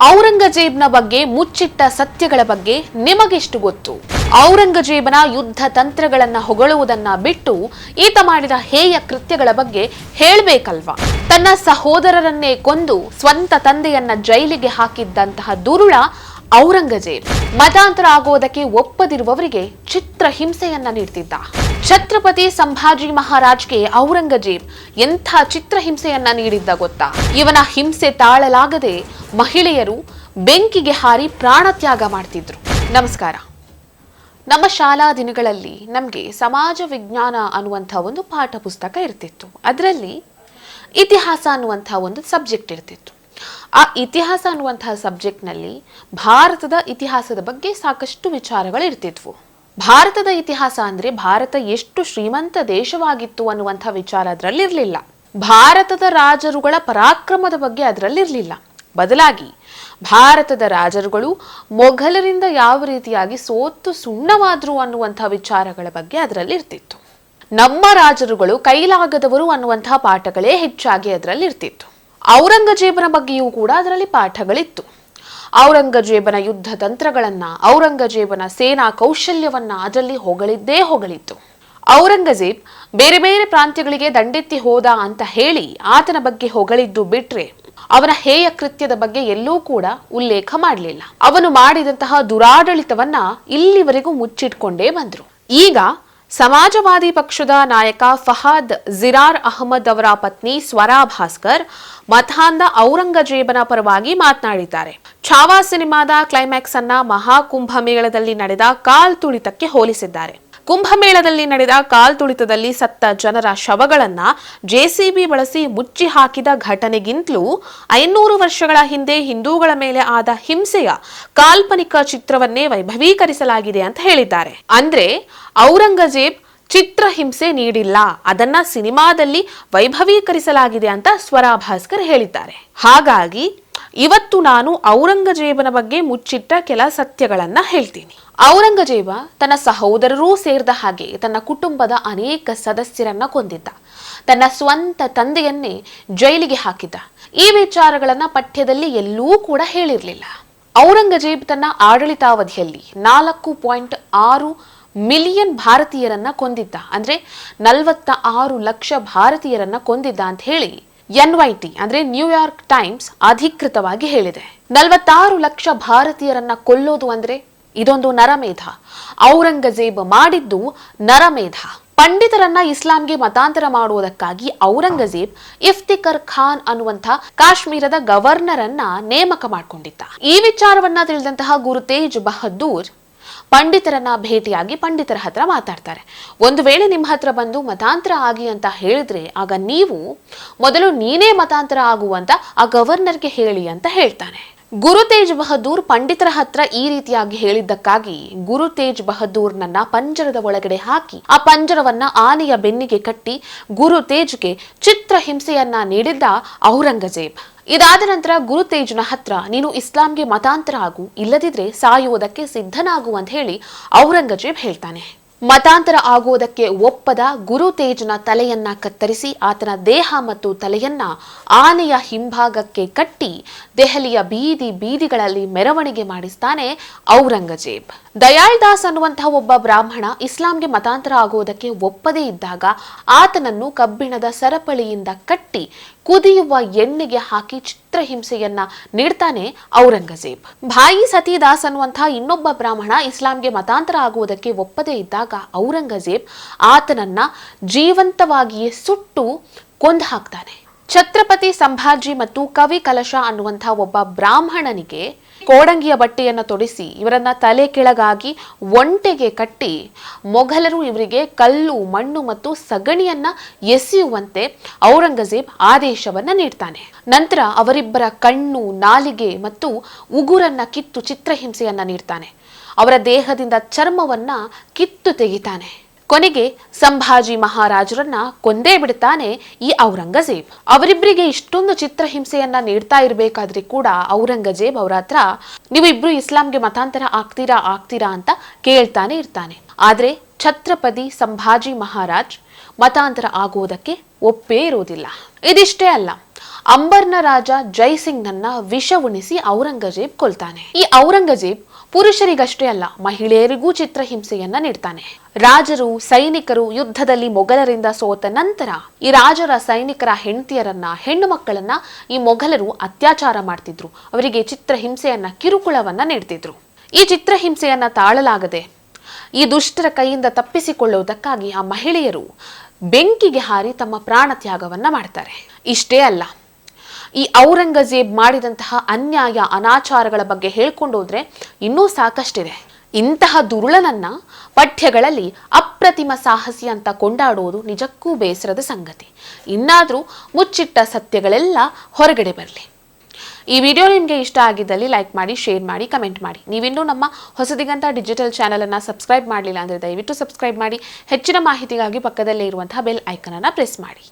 ಔರಂಗಜೇಬ್ನ ಬಗ್ಗೆ ಮುಚ್ಚಿಟ್ಟ ಸತ್ಯಗಳ ಬಗ್ಗೆ ನಿಮಗೆಷ್ಟು ಗೊತ್ತು? ಔರಂಗಜೇಬನ ಯುದ್ಧ ತಂತ್ರಗಳನ್ನ ಹೊಗಳುವುದನ್ನ ಬಿಟ್ಟು ಈತ ಮಾಡಿದ ಹೇಯ ಕೃತ್ಯಗಳ ಬಗ್ಗೆ ಹೇಳಬೇಕಲ್ವಾ? ತನ್ನ ಸಹೋದರರನ್ನೇ ಕೊಂದು ಸ್ವಂತ ತಂದೆಯನ್ನ ಜೈಲಿಗೆ ಹಾಕಿದ್ದಂತಹ ದುರುಳ ಔರಂಗಜೇಬ್ ಮತಾಂತರ ಆಗೋದಕ್ಕೆ ಒಪ್ಪದಿರುವವರಿಗೆ ಚಿತ್ರ ಹಿಂಸೆಯನ್ನ ನೀಡ್ತಿದ್ದ. ಛತ್ರಪತಿ ಸಂಭಾಜಿ ಮಹಾರಾಜ್ಗೆ ಔರಂಗಜೇಬ್ ಎಂಥ ಚಿತ್ರ ಹಿಂಸೆಯನ್ನ ನೀಡಿದ್ದ ಗೊತ್ತಾ? ಇವನ ಹಿಂಸೆ ತಾಳಲಾಗದೆ ಮಹಿಳೆಯರು ಬೆಂಕಿಗೆ ಹಾರಿ ಪ್ರಾಣತ್ಯಾಗ ಮಾಡ್ತಿದ್ರು. ನಮಸ್ಕಾರ. ನಮ್ಮ ಶಾಲಾ ದಿನಗಳಲ್ಲಿ ನಮಗೆ ಸಮಾಜ ವಿಜ್ಞಾನ ಅನ್ನುವಂಥ ಒಂದು ಪಾಠ ಪುಸ್ತಕ ಇರ್ತಿತ್ತು. ಅದರಲ್ಲಿ ಇತಿಹಾಸ ಅನ್ನುವಂಥ ಒಂದು ಸಬ್ಜೆಕ್ಟ್ ಇರ್ತಿತ್ತು. ಆ ಇತಿಹಾಸ ಅನ್ನುವಂತಹ ಸಬ್ಜೆಕ್ಟ್ನಲ್ಲಿ ಭಾರತದ ಇತಿಹಾಸದ ಬಗ್ಗೆ ಸಾಕಷ್ಟು ವಿಚಾರಗಳು ಇರ್ತಿದ್ವು. ಭಾರತದ ಇತಿಹಾಸ ಅಂದ್ರೆ ಭಾರತ ಎಷ್ಟು ಶ್ರೀಮಂತ ದೇಶವಾಗಿತ್ತು ಅನ್ನುವಂಥ ವಿಚಾರ ಅದರಲ್ಲಿ ಇರಲಿಲ್ಲ ಭಾರತದ ರಾಜರುಗಳ ಪರಾಕ್ರಮದ ಬಗ್ಗೆ ಅದರಲ್ಲಿರಲಿಲ್ಲ. ಬದಲಾಗಿ ಭಾರತದ ರಾಜರುಗಳು ಮೊಘಲರಿಂದ ಯಾವ ರೀತಿಯಾಗಿ ಸೋತು ಸುಣ್ಣವಾದ್ರು ಅನ್ನುವಂಥ ವಿಚಾರಗಳ ಬಗ್ಗೆ ಅದರಲ್ಲಿ ಇರ್ತಿತ್ತು. ನಮ್ಮ ರಾಜರುಗಳು ಕೈಲಾಗದವರು ಅನ್ನುವಂತಹ ಪಾಠಗಳೇ ಹೆಚ್ಚಾಗಿ ಅದರಲ್ಲಿ ಇರ್ತಿತ್ತು. ಔರಂಗಜೇಬನ ಬಗ್ಗೆಯೂ ಕೂಡ ಅದರಲ್ಲಿ ಪಾಠಗಳಿತ್ತು. ಔರಂಗಜೇಬನ ಯುದ್ಧ ತಂತ್ರಗಳನ್ನ, ಔರಂಗಜೇಬನ ಸೇನಾ ಕೌಶಲ್ಯವನ್ನ ಅದರಲ್ಲಿ ಹೊಗಳಿದ್ದೇ ಹೊಗಳಿತ್ತು. ಔರಂಗಜೇಬ್ ಬೇರೆ ಬೇರೆ ಪ್ರಾಂತ್ಯಗಳಿಗೆ ದಂಡೆತ್ತಿ ಹೋದ ಅಂತ ಹೇಳಿ ಆತನ ಬಗ್ಗೆ ಹೊಗಳಿದ್ದು ಬಿಟ್ರೆ ಅವನ ಹೇಯ ಕೃತ್ಯದ ಬಗ್ಗೆ ಎಲ್ಲೂ ಕೂಡ ಉಲ್ಲೇಖ ಮಾಡಲಿಲ್ಲ. ಅವನು ಮಾಡಿದಂತಹ ದುರಾಡಳಿತವನ್ನ ಇಲ್ಲಿವರೆಗೂ ಮುಚ್ಚಿಟ್ಕೊಂಡೇ ಬಂದ್ರು. ಈಗ ಸಮಾಜವಾದಿ ಪಕ್ಷದ ನಾಯಕ ಫಹಾದ್ ಜಿರಾರ್ ಅಹಮದ್ ಅವರ ಪತ್ನಿ ಸ್ವರಾ ಭಾಸ್ಕರ್ ಮತಾಂಧ ಔರಂಗಜೇಬನ ಪರವಾಗಿ ಮಾತನಾಡಿದ್ದಾರೆ. ಛಾವಾ ಸಿನಿಮಾದ ಕ್ಲೈಮ್ಯಾಕ್ಸ್ ಅನ್ನ ಮಹಾಕುಂಭ ಮೇಳದಲ್ಲಿ ನಡೆದ ಕಾಲ್ ತುಳಿತಕ್ಕೆ ಹೋಲಿಸಿದ್ದಾರೆ. ಕುಂಭಮೇಳದಲ್ಲಿ ನಡೆದ ಕಾಲ್ತುಳಿತದಲ್ಲಿ ಸತ್ತ ಜನರ ಶವಗಳನ್ನ ಜೆಸಿಬಿ ಬಳಸಿ ಮುಚ್ಚಿ ಹಾಕಿದ ಘಟನೆಗಿಂತಲೂ ಐನೂರು ವರ್ಷಗಳ ಹಿಂದೆ ಹಿಂದೂಗಳ ಮೇಲೆ ಆದ ಹಿಂಸೆಯ ಕಾಲ್ಪನಿಕ ಚಿತ್ರವನ್ನೇ ವೈಭವೀಕರಿಸಲಾಗಿದೆ ಅಂತ ಹೇಳಿದ್ದಾರೆ. ಅಂದ್ರೆ ಔರಂಗಜೇಬ್ ಚಿತ್ರಹಿಂಸೆ ನೀಡಿಲ್ಲ. ಅದನ್ನ ಸಿನಿಮಾದಲ್ಲಿ ವೈಭವೀಕರಿಸಲಾಗಿದೆ ಅಂತ ಸ್ವರಾ ಭಾಸ್ಕರ್ ಹೇಳಿದ್ದಾರೆ. ಹಾಗಾಗಿ ಇವತ್ತು ನಾನು ಔರಂಗಜೇಬನ ಬಗ್ಗೆ ಮುಚ್ಚಿಟ್ಟ ಕೆಲ ಸತ್ಯಗಳನ್ನ ಹೇಳ್ತೀನಿ. ಔರಂಗಜೇಬ ತನ್ನ ಸಹೋದರರೂ ಸೇರಿದ ಹಾಗೆ ತನ್ನ ಕುಟುಂಬದ ಅನೇಕ ಸದಸ್ಯರನ್ನ ಕೊಂದಿದ್ದ. ತನ್ನ ಸ್ವಂತ ತಂದೆಯನ್ನೇ ಜೈಲಿಗೆ ಹಾಕಿದ್ದ. ಈ ವಿಚಾರಗಳನ್ನ ಪಠ್ಯದಲ್ಲಿ ಎಲ್ಲೂ ಕೂಡ ಹೇಳಿರಲಿಲ್ಲ. ಔರಂಗಜೇಬ್ ತನ್ನ ಆಡಳಿತಾವಧಿಯಲ್ಲಿ ನಾಲ್ಕು ಪಾಯಿಂಟ್ ಆರು ಮಿಲಿಯನ್ ಭಾರತೀಯರನ್ನ ಕೊಂದಿದ್ದ. ಅಂದ್ರೆ ನಲವತ್ತ ಆರು ಲಕ್ಷ ಭಾರತೀಯರನ್ನ ಕೊಂದಿದ್ದ ಅಂತ ಹೇಳಿ ಎನ್ ವೈ ಅಂದ್ರೆ ನ್ಯೂಯಾರ್ಕ್ ಟೈಮ್ಸ್ ಅಧಿಕೃತವಾಗಿ ಹೇಳಿದೆ. ನಲವತ್ತಾರು ಲಕ್ಷ ಭಾರತೀಯರನ್ನ ಕೊಲ್ಲೋದು ಅಂದ್ರೆ ಇದೊಂದು ನರಮೇಧ. ಔರಂಗಜೇಬ್ ಮಾಡಿದ್ದು ನರಮೇಧ. ಪಂಡಿತರನ್ನ ಇಸ್ಲಾಂಗೆ ಮತಾಂತರ ಮಾಡುವುದಕ್ಕಾಗಿ ಔರಂಗಜೇಬ್ ಇಫ್ತಿಕರ್ ಖಾನ್ ಅನ್ನುವಂಥ ಕಾಶ್ಮೀರದ ಗವರ್ನರ್ ಅನ್ನ ನೇಮಕ ಮಾಡಿಕೊಂಡಿದ್ದ. ಈ ವಿಚಾರವನ್ನ ತಿಳಿದಂತಹ ಗುರು ತೇಜ್ ಬಹದ್ದೂರ್ ಪಂಡಿತರನ್ನ ಭೇಟಿಯಾಗಿ ಪಂಡಿತರ ಹತ್ರ ಮಾತಾಡ್ತಾರೆ. ಒಂದು ವೇಳೆ ನಿಮ್ಮ ಹತ್ರ ಬಂದು ಮತಾಂತರ ಆಗಿ ಅಂತ ಹೇಳಿದ್ರೆ, ಆಗ ನೀವು ಮೊದಲು ನೀನೇ ಮತಾಂತರ ಆಗುವಂತ ಆ ಗವರ್ನರ್ಗೆ ಹೇಳಿ ಅಂತ ಹೇಳ್ತಾನೆ. ಗುರು ತೇಜ್ ಬಹದ್ದೂರ್ ಪಂಡಿತರ ಹತ್ರ ಈ ರೀತಿಯಾಗಿ ಹೇಳಿದ್ದಕ್ಕಾಗಿ ಗುರು ತೇಜ್ ಬಹದ್ದೂರ್ನನ್ನ ಪಂಜರದ ಒಳಗಡೆ ಹಾಕಿ, ಆ ಪಂಜರವನ್ನ ಆನೆಯ ಬೆನ್ನಿಗೆ ಕಟ್ಟಿ ಗುರು ತೇಜ್ಗೆ ಚಿತ್ರಹಿಂಸೆಯನ್ನ ನೀಡಿದ್ದ ಔರಂಗಜೇಬ್. ಇದಾದ ನಂತರ ಗುರು ತೇಜ್ನ ಹತ್ರ, ನೀನು ಇಸ್ಲಾಂಗೆ ಮತಾಂತರ ಆಗು, ಇಲ್ಲದಿದ್ರೆ ಸಾಯುವುದಕ್ಕೆ ಸಿದ್ಧನಾಗು ಅಂತ ಹೇಳಿ ಔರಂಗಜೇಬ್ ಹೇಳ್ತಾನೆ. ಮತಾಂತರ ಆಗುವುದಕ್ಕೆ ಒಪ್ಪದ ಗುರು ತೇಜ್ನ ತಲೆಯನ್ನ ಕತ್ತರಿಸಿ ಆತನ ದೇಹ ಮತ್ತು ತಲೆಯನ್ನ ಆನೆಯ ಹಿಂಭಾಗಕ್ಕೆ ಕಟ್ಟಿ ದೆಹಲಿಯ ಬೀದಿ ಬೀದಿಗಳಲ್ಲಿ ಮೆರವಣಿಗೆ ಮಾಡಿಸ್ತಾನೆ ಔರಂಗಜೇಬ್. ದಯಾಳ್ ದಾಸ್ ಅನ್ನುವಂತಹ ಒಬ್ಬ ಬ್ರಾಹ್ಮಣ ಇಸ್ಲಾಂಗೆ ಮತಾಂತರ ಆಗುವುದಕ್ಕೆ ಒಪ್ಪದೇ ಇದ್ದಾಗ ಆತನನ್ನು ಕಬ್ಬಿಣದ ಸರಪಳಿಯಿಂದ ಕಟ್ಟಿ ಕುದಿಯುವ ಎಣ್ಣೆಗೆ ಹಾಕಿ ಚಿತ್ರಹಿಂಸೆಯನ್ನ ನೀಡ್ತಾನೆ ಔರಂಗಜೇಬ್. ಭಾಯಿ ಸತೀದಾಸ್ ಅನ್ನುವಂತಹ ಇನ್ನೊಬ್ಬ ಬ್ರಾಹ್ಮಣ ಇಸ್ಲಾಂಗೆ ಮತಾಂತರ ಆಗುವುದಕ್ಕೆ ಒಪ್ಪದೇ ಇದ್ದಾಗ ಔರಂಗಜೇಬ್ ಆತನನ್ನ ಜೀವಂತವಾಗಿಯೇ ಸುಟ್ಟು ಕೊಂದು ಹಾಕ್ತಾನೆ. ಛತ್ರಪತಿ ಸಂಭಾಜಿ ಮತ್ತು ಕವಿ ಕಲಶ ಅನ್ನುವಂಥ ಒಬ್ಬ ಬ್ರಾಹ್ಮಣನಿಗೆ ಕೋಡಂಗಿಯ ಬಟ್ಟೆಯನ್ನು ತೊಡಿಸಿ ಇವರನ್ನ ತಲೆ ಕೆಳಗಾಗಿ ಒಂಟೆಗೆ ಕಟ್ಟಿ ಮೊಘಲರು ಇವರಿಗೆ ಕಲ್ಲು, ಮಣ್ಣು ಮತ್ತು ಸಗಣಿಯನ್ನ ಎಸೆಯುವಂತೆ ಔರಂಗಜೇಬ್ ಆದೇಶವನ್ನ ನೀಡ್ತಾನೆ. ನಂತರ ಅವರಿಬ್ಬರ ಕಣ್ಣು, ನಾಲಿಗೆ ಮತ್ತು ಉಗುರನ್ನ ಕಿತ್ತು ಚಿತ್ರಹಿಂಸೆಯನ್ನ ನೀಡ್ತಾನೆ. ಅವರ ದೇಹದಿಂದ ಚರ್ಮವನ್ನ ಕಿತ್ತು ತೆಗಿತಾನೆ. ಕೊನೆಗೆ ಸಂಭಾಜಿ ಮಹಾರಾಜರನ್ನ ಕೊಂದೇ ಬಿಡ್ತಾನೆ ಈ ಔರಂಗಜೇಬ್. ಅವರಿಬ್ಬರಿಗೆ ಇಷ್ಟೊಂದು ಚಿತ್ರಹಿಂಸೆಯನ್ನ ನೀಡ್ತಾ ಇರಬೇಕಾದ್ರೆ ಕೂಡ ಔರಂಗಜೇಬ್ ಅವರ ಹತ್ರ, ನೀವಿಬ್ರು ಇಸ್ಲಾಂಗೆ ಮತಾಂತರ ಆಗ್ತೀರಾ ಆಗ್ತೀರಾ ಅಂತ ಕೇಳ್ತಾನೆ ಇರ್ತಾನೆ. ಆದ್ರೆ ಛತ್ರಪತಿ ಸಂಭಾಜಿ ಮಹಾರಾಜ್ ಮತಾಂತರ ಆಗುವುದಕ್ಕೆ ಒಪ್ಪೇ ಇರುವುದಿಲ್ಲ ಇದಿಷ್ಟೇ ಅಲ್ಲ, ಅಂಬರ್ನ ರಾಜ ಜೈಸಿಂಗ್ನನ್ನ ವಿಷ ಉಣಿಸಿ ಔರಂಗಜೇಬ್ ಕೊಲ್ತಾನೆ. ಈ ಔರಂಗಜೇಬ್ ಪುರುಷರಿಗಷ್ಟೇ ಅಲ್ಲ, ಮಹಿಳೆಯರಿಗೂ ಚಿತ್ರಹಿಂಸೆಯನ್ನ ನೀಡ್ತಾನೆ. ರಾಜರು, ಸೈನಿಕರು ಯುದ್ಧದಲ್ಲಿ ಮೊಘಲರಿಂದ ಸೋತ ನಂತರ ಈ ರಾಜರ ಸೈನಿಕರ ಹೆಂಡತಿಯರನ್ನ, ಹೆಣ್ಣು ಮಕ್ಕಳನ್ನ ಈ ಮೊಘಲರು ಅತ್ಯಾಚಾರ ಮಾಡ್ತಿದ್ರು. ಅವರಿಗೆ ಚಿತ್ರಹಿಂಸೆಯನ್ನ, ಕಿರುಕುಳವನ್ನ ನೀಡ್ತಿದ್ರು. ಈ ಚಿತ್ರಹಿಂಸೆಯನ್ನ ತಾಳಲಾಗದೆ, ಈ ದುಷ್ಟರ ಕೈಯಿಂದ ತಪ್ಪಿಸಿಕೊಳ್ಳುವುದಕ್ಕಾಗಿ ಆ ಮಹಿಳೆಯರು ಬೆಂಕಿಗೆ ಹಾರಿ ತಮ್ಮ ಪ್ರಾಣ ತ್ಯಾಗವನ್ನ ಮಾಡ್ತಾರೆ. ಇಷ್ಟೇ ಅಲ್ಲ ಈ ಔರಂಗಜೇಬ್ ಮಾಡಿದಂತಹ ಅನ್ಯಾಯ, ಅನಾಚಾರಗಳ ಬಗ್ಗೆ ಹೇಳ್ಕೊಂಡು ಹೋದ್ರೆ ಇನ್ನೂ ಸಾಕಷ್ಟಿದೆ. ಇಂತಹ ದುರುಳನನ್ನ ಪಠ್ಯಗಳಲ್ಲಿ ಅಪ್ರತಿಮ ಸಾಹಸಿ ಅಂತ ಕೊಂಡಾಡುವುದು ನಿಜಕ್ಕೂ ಬೇಸರದ ಸಂಗತಿ. ಇನ್ನಾದರೂ ಮುಚ್ಚಿಟ್ಟ ಸತ್ಯಗಳೆಲ್ಲ ಹೊರಗಡೆ ಬರಲಿ. ಈ ವಿಡಿಯೋ ನಿಮಗೆ ಇಷ್ಟ ಆಗಿದ್ದಲ್ಲಿ ಲೈಕ್ ಮಾಡಿ, ಶೇರ್ ಮಾಡಿ, ಕಮೆಂಟ್ ಮಾಡಿ. ನೀವಿನ್ನೂ ನಮ್ಮ ಹೊಸದಿಗಂತ ಡಿಜಿಟಲ್ ಚಾನಲನ್ನು ಸಬ್ಸ್ಕ್ರೈಬ್ ಮಾಡಲಿಲ್ಲ ಅಂದರೆ ದಯವಿಟ್ಟು ಸಬ್ಸ್ಕ್ರೈಬ್ ಮಾಡಿ. ಹೆಚ್ಚಿನ ಮಾಹಿತಿಗಾಗಿ ಪಕ್ಕದಲ್ಲೇ ಇರುವಂತಹ ಬೆಲ್ ಐಕನನ್ನು ಪ್ರೆಸ್ ಮಾಡಿ.